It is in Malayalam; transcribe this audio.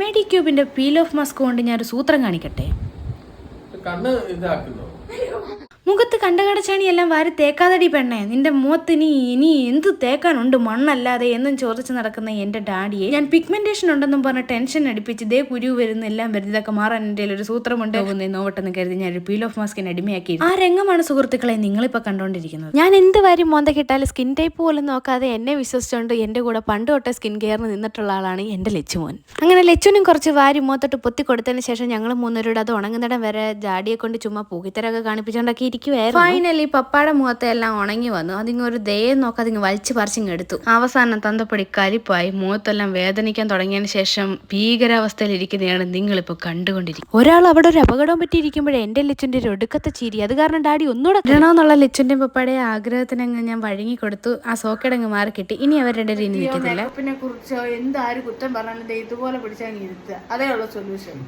മെഡിക്യൂബിന്റെ പീൽ ഓഫ് മാസ്ക് കൊണ്ട് ഞാൻ ഒരു സൂത്രം കാണിക്കട്ടെ? കണ്ണ് ഇതാക്കുന്നു. മുഖത്ത് കണ്ടകടച്ചാണി എല്ലാം വാരി തേക്കാതടി പെണ്ണേ. നിന്റെ മുഖത്ത് ഇനി ഇനി എന്ത് തേക്കാനുണ്ട് മണ്ണല്ലാതെ എന്നും ചോദിച്ച് നടക്കുന്ന എന്റെ ഡാഡിയെ. ഞാൻ പിഗ്മെന്റേഷൻ ഉണ്ടെന്നും പറഞ്ഞ് ടെൻഷൻ അടിപ്പിച്ച് ദേ കുരു വരുന്ന എല്ലാം വരുന്ന. ഇതൊക്കെ മാറാൻ എന്റെ ഒരു സൂത്രമുണ്ട്. നോവട്ടെന്ന് കരുതി ഞാൻ ഒരു പീൽ ഓഫ് മാസ്കിന് അടിമയാക്കി ആ രംഗമാണ് സുഹൃത്തുക്കളെ നിങ്ങളിപ്പോ കണ്ടോണ്ടിരിക്കുന്നത്. ഞാൻ എന്ത് വാരി മോന്ത കിട്ടാലും സ്കിൻ ടൈപ്പ് പോലും നോക്കാതെ എന്നെ വിശ്വസിച്ചുകൊണ്ട് എന്റെ കൂടെ പണ്ട് തൊട്ടേ സ്കിൻ കെയറിന് നിന്നിട്ടുള്ള ആളാണ് എന്റെ ലച്ചുമോൻ. അങ്ങനെ ലച്ചുനും കുറച്ച് വാരി മുഖത്തോട്ട് പൊത്തി കൊടുത്തതിന് ശേഷം ഞങ്ങൾ മൂന്നുപേരോട് അത് ഉണങ്ങുന്നിടം വരെ ജാഡിയെ കൊണ്ട് ചുമ്മാ പൂക്കിത്തരൊക്കെ കാണിപ്പിച്ചുകൊണ്ടൊക്കെ ഇരിക്കുവായിരുന്നു ഫൈനലി പപ്പാടെ മുഖത്തെ എല്ലാം ഉണങ്ങി വന്നു. അതിങ്ങ് ഒരു ദയം നോക്കാതെ അതിങ്ങ് വലിച്ചു പറിച്ചിങ് എടുത്തു. അവസാനം തന്തപ്പടി കലിപ്പായി മുഖത്തെല്ലാം വേദനിക്കാൻ തുടങ്ങിയതിന് ശേഷം ഭീകരാവസ്ഥയിൽ ഇരിക്കുന്നതാണ് നിങ്ങളിപ്പോൾ കണ്ടുകൊണ്ടിരിക്കുന്നത് ഒരാൾ അവിടെ ഒരു അപകടം പറ്റിയിരിക്കുമ്പോഴേ എന്റെ ലച്ചുന്റെ ഒരു ഒടുക്കത്തെ ചിരി. അത് കാരണം ഡാഡി ഒന്നുകൂടെ കിട്ടണമെന്നുള്ള ലിച്ചുന്റെ പപ്പയുടെ ആഗ്രഹത്തിനങ്ങ് ഞാൻ വഴങ്ങി കൊടുത്തു. ആ സോക്കേടങ്ങ് മാറി കിട്ടി. ഇനി അവരുടെ രണ്ടുപേരും ഇനി നിൽക്കുന്നില്ല കുറിച്ചോ എന്താര് കുറ്റം പറഞ്ഞാലും ദേ ഇതുപോലെ പിടിച്ചാൽ ഇരുത്തുക. അതേ ഉള്ള സൊല്യൂഷൻ